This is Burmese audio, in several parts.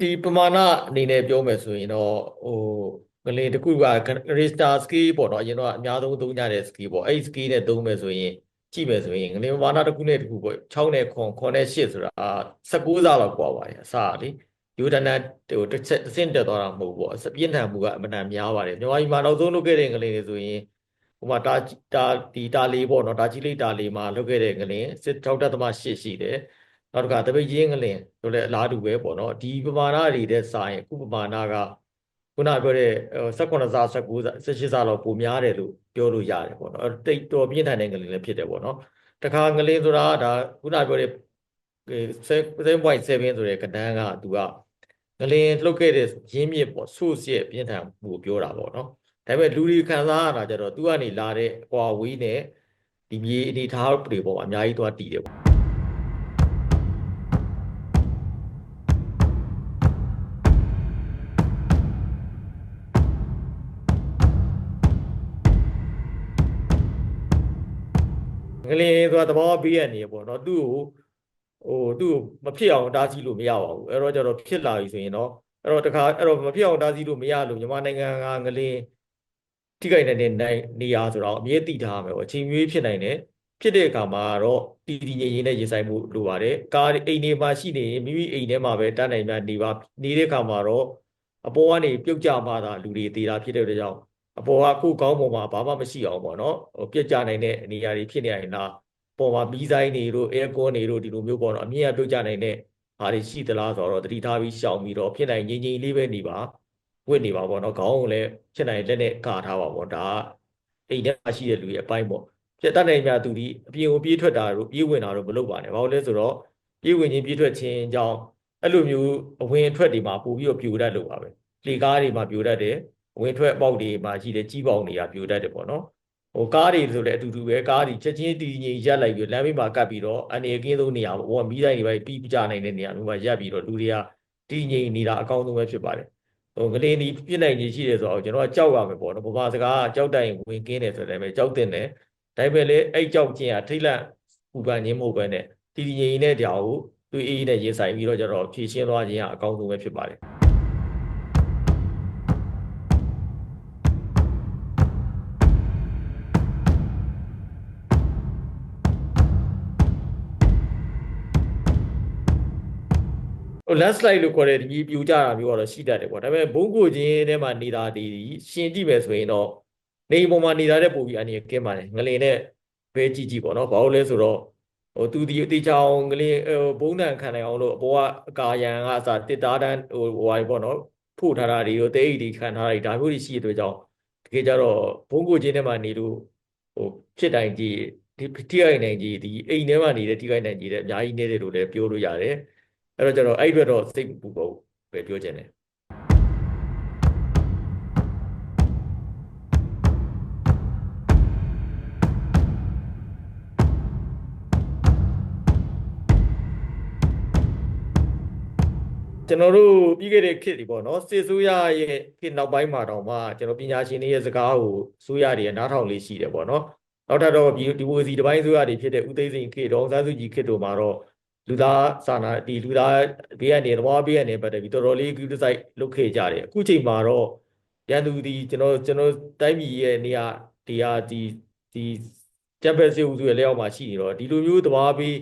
ဒီပမာဏအနေနဲ့ပြောမယ်ဆိုရင်တော့ဟိုကလေးတစ်ခုက register scale ပေါ့နော်အရင်တော့အများဆုံးသုံးကြတဲ့ scale ပေါ့အဲ့ scale နဲ့သုံးမယ်ဆိုရင်ကြည့်မယ်ဆိုရင်ငလင်ပမာဏတစ်ခုနဲ့တစ်ခုပေါ့6နဲ့9 9နဲ့8ဆိုတာ16စားလောက်ကွာပါတယ်အစားလေယူဒနာဟိုတစ်ချက်တစ်ဆင့်တက်သွားတာမဟုတ်ဘူးပေါ့အပြင်းထန်မှုကအမှန်တန်များပါတယ်မြန်မာပြည်မှာနောက်ဆုံးလုပ်ခဲ့တဲ့ငလင်တွေဆိုရင်ဟိုမှာတာတာဒီတာလေးပေါ့နော်တာကြီးလေးတာလေးမှာလုပ်ခဲ့တဲ့ငလင်6.8ရှိတယ် နောက်တစ်ခါတပိတ်ချင်းကလင်ဆိုလည်းအလားတူပဲပေါ့နော်ဒီပမာဏတွေတဲ့စာရင်အခုပမာဏကခုနပြောတဲ့18စာ19စာ18စာလောက်ပိုများတယ်လို့ပြောလို့ရတယ်ပေါ့နော်တိတ်တော်ပြင်းထန်တဲ့ကလင်လည်းဖြစ်တယ်ပေါ့နော်တခါကလင်ဆိုတာဒါခုနပြောတဲ့7.7ဆိုတဲ့ကဏ္ဍကသူကငလင်လှုပ်ခဲ့တဲ့ရင်းမြစ်ပေါ့ဆို့ရဲ့ပြင်းထန်မှုပြောတာပေါ့နော်ဒါပေမဲ့လူတွေခံစားရတာကြတော့သူကနေလာတဲ့အကွာဝေးနဲ့ဒီမြေအနေထားတွေပေါ့အများကြီးသွားတည်တယ်ပေါ့ ငလင်ဆိုတာသဘောပေးရနေပေါ့နော်သူ့ကိုဟိုသူ့ကိုမဖြစ်အောင်တားဆီးလို့မရပါဘူးအဲ့တော့ကျတော့ဖြစ်လာပြီဆိုရင်တော့အဲ့တော့တခါအဲ့တော့မဖြစ်အောင်တားဆီးလို့မရလို့မြန်မာနိုင်ငံကငလင်ထိခိုက်နိုင်တဲ့နေရာဆိုတော့အမြဲတည်ထားမယ်ပေါ့အချိန်မျိုးဖြစ်နိုင်တယ်ဖြစ်တဲ့အခါမှာတော့တည်တည်ငြိမ်ငြိမ်နဲ့ရင်ဆိုင်မှုလိုပါတယ်ကားအိမ်တွေမှာရှိနေရင်မိမိအိမ်ထဲမှာပဲတန်းနိုင်မှနေပါနေတဲ့အခါမှာတော့အပေါ်ကနေပြုတ်ကျမှသာလူတွေသေးတာဖြစ်တဲ့အတွက်ကြောင့် အပေါ်ကခုကောင်းပေါ်မှာဘာမှမရှိအောင်ပေါ့နော်ဟိုပြက်ကျနိုင်တဲ့နေရာတွေဖြစ်နေရင်လားပေါ်မှာမီးဆိုင်တွေတို့အဲကွန်တွေတို့ဒီလိုမျိုးပေါ့နော်အမြင့်အပြုတ်ကျနိုင်တဲ့ဘာတွေရှိသလားဆိုတော့တတိထားပြီးရှောင်ပြီးတော့ဖြစ်နိုင်ငြိမ်ငြိမ်လေးပဲနေပါဝစ်နေပါပေါ့နော်ခေါင်းကိုလည်းဖြစ်နိုင်လက်နဲ့ကာထားပါပေါ့ဒါအိမ်ထဲမှာရှိတဲ့လူရဲ့အပိုင်းပေါ့ပြတ်တတ်နိုင်များသူဒီအပြင်ကိုပြေးထွက်တာတို့ပြေးဝင်တာတို့မလုပ်ပါနဲ့ဘာလို့လဲဆိုတော့ပြေးဝင်ခြင်းပြေးထွက်ခြင်းကြောင့်အဲ့လိုမျိုးအဝင်အထွက်တွေမှာပို့ပြီးတော့ပြိုတတ်လို့ပါပဲလေကားတွေမှာပြိုတတ်တယ် ဝင်ထွက်ပေါက်တွေမှာရှိတဲ့ကြီးပေါင်တွေကပြိုတတ်တယ်ပေါ့နော်ဟိုကားတွေဆိုလည်းအတူတူပဲကားတွေချက်ချင်းတည်ငြိမ်ရက်လိုက်ပြီးလမ်းဘေးမှာကပ်ပြီးတော့အနေအကင်းဆုံးနေရာပေါ့ဟိုကမီးတိုင်းတွေပဲပြီးပြကြနိုင်တဲ့နေရာမျိုးမှာရက်ပြီးတော့လူတွေကတည်ငြိမ်နေတာအကောင်းဆုံးပဲဖြစ်ပါတယ်ဟိုကလေးဒီပြစ်နိုင်ခြင်းရှိတယ်ဆိုတော့ကျွန်တော်ကကြောက်ရမယ်ပေါ့နော်ဗမာစကားကြောက်တိုင်ဝင်ကင်းတယ်ဆိုတဲ့ပဲကြောက်တင်တယ်ဒါပေမဲ့လေအဲ့ကြောက်ခြင်းကထိတ်လန့်ပူပန်ခြင်းမဟုတ်ပဲနဲ့တည်ငြိမ်နေတဲ့တရားကိုသူအေးအေးနဲ့ရင်ဆိုင်ပြီးတော့ကျတော့ဖြည့်ရှင်းသွားခြင်းကအကောင်းဆုံးပဲဖြစ်ပါတယ် ဟို landslide လို့ခေါ်တဲ့ဒီပြူကြတာမျိုးကတော့ရှိတတ်တယ်ပေါ့ဒါပေမဲ့ဘုံကိုချင်းထဲမှာနေတာဒီရှင်ကြည့်မယ်ဆိုရင်တော့နေပုံမှာနေတာတဲ့ပုံပြီးအနေကင်းပါတယ်ငလင်နဲ့ဘဲကြည့်ကြည့်ပေါ့နော်ဘာလို့လဲဆိုတော့ဟိုသူဒီအတေချောင်းငလင်ဟိုဘုံတန်ခံနိုင်အောင်လို့အပေါ်ကအကာယံကအစားတစ်သားတန်းဟိုဟိုဟာပေါ့နော်ဖို့ထားတာတွေကိုတဲအိတ်ဒီခံထားတာဒါမျိုးတွေရှိတဲ့အတွက်ကြောင့်တကယ်ကြတော့ဘုံကိုချင်းထဲမှာနေလို့ဟိုဖြစ်တိုင်းကြည့်ဒီထိခိုက်နိုင်ကြီးဒီအိမ်ထဲမှာနေတဲ့ထိခိုက်နိုင်ကြီးတဲ့အများကြီးနေတယ်လို့လည်းပြောလို့ရတယ် အဲ့တော့ကျတော့အဲ့အတွက်တော့စိတ်ပူပေါ့ပဲပြောချင်တယ်ကျွန်တော်တို့ပြီးခဲ့တဲ့ခေတ်ဒီပေါ့နော်စစ်ဆိုးရရဲ့ခေတ်နောက်ပိုင်းမှာတော့မှကျွန်တော်ပညာရှင်တွေရဲ့စကားကိုဆိုးရတွေနားထောင်လေးရှိတယ်ပေါ့နော်နောက်ထပ်တော့ဒီဒီဝစီတပိုင်းဆိုးရတွေဖြစ်တဲ့ဥသိစိန်ခေတ်တော်စန်းစုကြည်ခေတ်တို့မှာတော့ လူသားစာနာဒီလူသားဘေးကနေသဘောဘေးကနေပတ်သက်ပြီးတော်တော်လေးကူးတစိုက်လုပ်ခဲ့ကြတယ်အခုချိန်မှာတော့ရန်သူဒီကျွန်တော်ကျွန်တော်တိုင်းပြည်ရဲ့နေရာဒီဟာဒီဒီတမ်ပယ်စီဦးစုရဲ့လက်အောက်မှာရှိနေတော့ဒီလိုမျိုးသဘောဘေး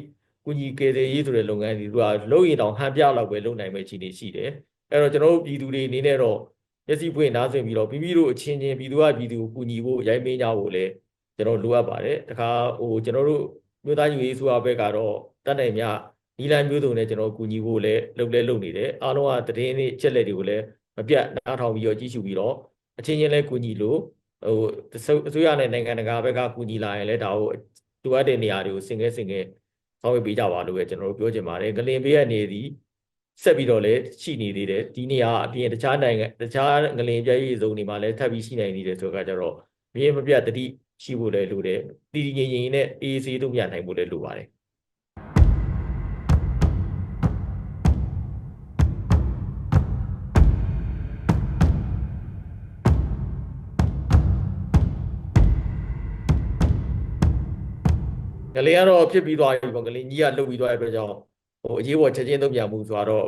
ကုညီကေတဲ့ရေးဆိုတဲ့လုပ်ငန်းတွေသူကလုပ်ရင်တောင်ဟန်ပြလောက်ပဲလုပ်နိုင်မယ့်အခြေအနေရှိတယ်အဲ့တော့ကျွန်တော်တို့ပြည်သူတွေအနေနဲ့တော့မျက်စိပွင့်နားဆွင့်ပြီးတော့ပြည်ပြည်တို့အချင်းချင်းပြည်သူကပြည်သူကိုကူညီဖို့ရိုင်းမင်းကြဖို့လည်းကျွန်တော်လိုအပ်ပါတယ်တခါဟိုကျွန်တော်တို့မြို့သားယူရေးဆိုအဘက်ကတော့တတ်နိုင်မြ နီလန်မျိုးစုံနဲ့ကျွန်တော်ကူညီဖို့လည်းလုပ်လဲလုပ်နေတယ်အားလုံးကတည်င်းလေးချက်လက်တွေကိုလည်းမပြတ်နားထောင်ပြီးတော့ကြည့်ရှုပြီးတော့အချင်းချင်းလဲကူညီလို့ဟိုအစိုးရနဲ့နိုင်ငံတကာဘက်ကကူညီလာရင်လည်းဒါကိုတူအပ်တဲ့နေရာတွေကိုစင်ကဲစင်ကဲဆောင်ရွက်ပေးကြပါလို့ပဲကျွန်တော်တို့ပြောချင်ပါတယ်ဂလင်ပေးရနေသည်ဆက်ပြီးတော့လည်းရှိနေသေးတယ်ဒီနေရာအပြင်တခြားနိုင်ငံတခြားငလင်ပြည့်ရည်စုံတွေမှာလည်းထပ်ပြီးရှိနိုင်နေတယ်ဆိုတော့ကြတော့မြေမပြတ်တတိရှိဖို့လည်းလိုတယ်တည်တည်ငြိမ်ငြိမ်နဲ့အေးအေးဆေးတို့မြနိုင်ဖို့လည်းလိုပါတယ် ငလင်ကတော့ဖြစ်ပြီးသွားပြီပေါ့ငလင်ကြီးကလှုပ်ပြီးသွားတဲ့အတွက်ကြောင့်ဟိုအရေးပေါ်ချက်ချင်းသုံးပြန်မှုဆိုတော့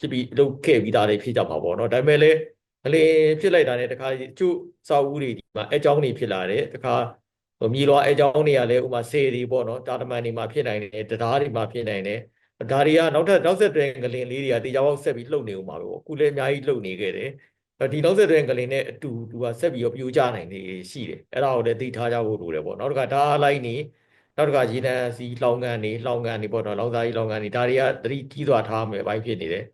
ဖြစ်ပြီးအလုပ်ခဲ့ပြီးသားတွေဖြစ်ကြမှာပေါ့နော်ဒါပေမဲ့လည်းငလင်ဖြစ်လိုက်တာနဲ့တခါအကျိုးစာအုပ်တွေဒီမှာအဲကြောင်းတွေဖြစ်လာတယ်တခါဟိုမြေလွာအဲကြောင်းတွေကလည်းဥပမာဆေတွေပေါ့နော်တာတမန်တွေမှာဖြစ်နိုင်တယ်တရားတွေမှာဖြစ်နိုင်တယ်ဒါတွေကနောက်ထပ်နောက်ဆက်တွဲငလင်လေးတွေကတရားပေါက်ဆက်ပြီးလှုပ်နေဦးမှာပဲပေါ့အခုလည်းအများကြီးလှုပ်နေခဲ့တယ်ဒီနောက်ဆက်တွဲငလင်နဲ့အတူသူကဆက်ပြီးတော့ပြိုကျနိုင်နေရှိတယ်အဲ့ဒါကိုလည်းသိထားကြဖို့လိုတယ်ပေါ့နောက်တစ်ခါဒါအလိုက်နေ နောက်တစ်ခါရေနံစီလောင်ကန်နေလောင်ကန်နေပေါ့နော်လောင်စာကြီးလောင်ကန်နေဒါတွေကသတိကြီးစွာထားမယ်အပိုင်းဖြစ်နေတယ်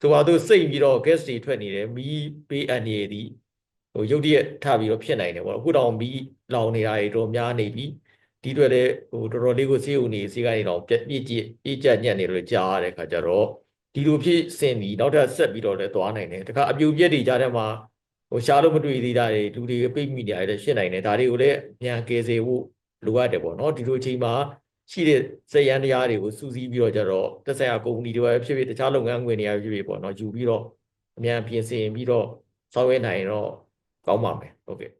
သူကသူစိတ်ပြီးတော့ gas တွေထွက်နေတယ်မီးပေးအန်နေသည်ဟိုရုတ်တရက်ထပြီးတော့ဖြစ်နိုင်တယ်ပေါ့အခုတော့မီးလောင်နေတာတွေတော့များနေပြီဒီအတွက်လည်းဟိုတော်တော်လေးကိုစေးုံနေစေးကနေတော့ပြည့်ပြည့်ပြည့်ကြညက်နေလို့ကြားရတဲ့ခါကျတော့ဒီလိုဖြစ်စင်ပြီးနောက်ထပ်ဆက်ပြီးတော့လည်းသွားနိုင်တယ်တခါအပြူပြက်တွေကြားထဲမှာဟိုရှားလို့မတွေ့သေးတာတွေလူတွေပိတ်မိနေရတယ်ဖြစ်နိုင်တယ်ဒါတွေကိုလည်းမြန်ကယ်ဆယ်ဖို့ လိုအပ်တယ်ပေါ့နော်ဒီလိုအချိန်မှာရှိတဲ့စက်ရန်တရားတွေကိုစူးစီးပြီးတော့ကြတော့တက်ဆိုင်ရာကုမ္ပဏီတွေပဲဖြစ်ဖြစ်တခြားလုပ်ငန်းခွင်တွေဖြစ်ဖြစ်ပေါ့နော်ယူပြီးတော့အမြန်ပြင်ဆင်ပြီးတော့ဆောင်ရွက်နိုင်ရင်တော့ကောင်းပါမယ်ဟုတ်ကဲ့